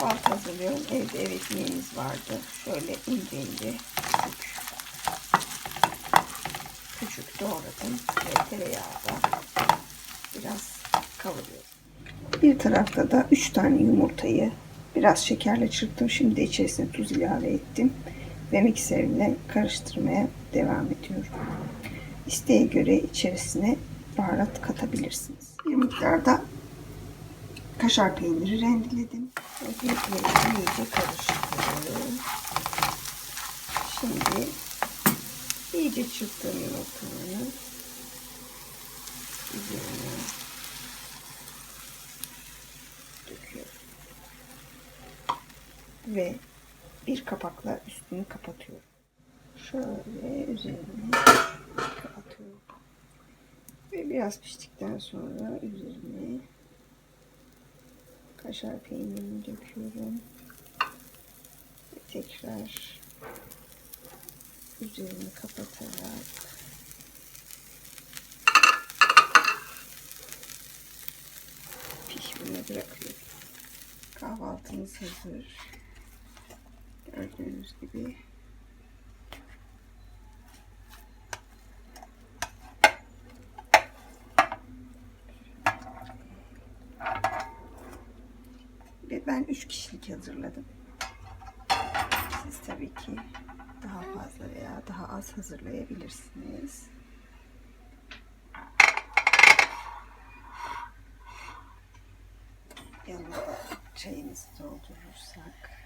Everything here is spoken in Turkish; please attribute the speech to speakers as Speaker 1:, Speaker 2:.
Speaker 1: kahvaltı hazırlıyorum. Evde ev ekmeğimiz vardı. Şöyle ince ince küçük, küçük doğradım. Ve tereyağda biraz kavuruyorum. Bir tarafta da 3 tane yumurtayı biraz şekerle çırptım. Şimdi içerisine tuz ilave ettim. Ve mikserle karıştırmaya devam ediyorum. İsteğe göre içerisine baharat katabilirsiniz. Bir miktar da kaşar peyniri rendeledim. Birbirine iyice karıştırıyorum. Şimdi iyice çırptığım yumurtaları üzerine döküyorum. Ve bir kapakla üstünü kapatıyorum. Şöyle üzerine kapatıyorum. Ve biraz piştikten sonra üzerine kaşar peynirini döküyorum. Ve tekrar üzerini kapatarak pişmeye bırakıyorum. Kahvaltımız hazır. Gördüğünüz gibi ve ben 3 kişilik hazırladım. Siz tabii ki daha fazla veya daha az hazırlayabilirsiniz. Yanına da çayımızı doldurursak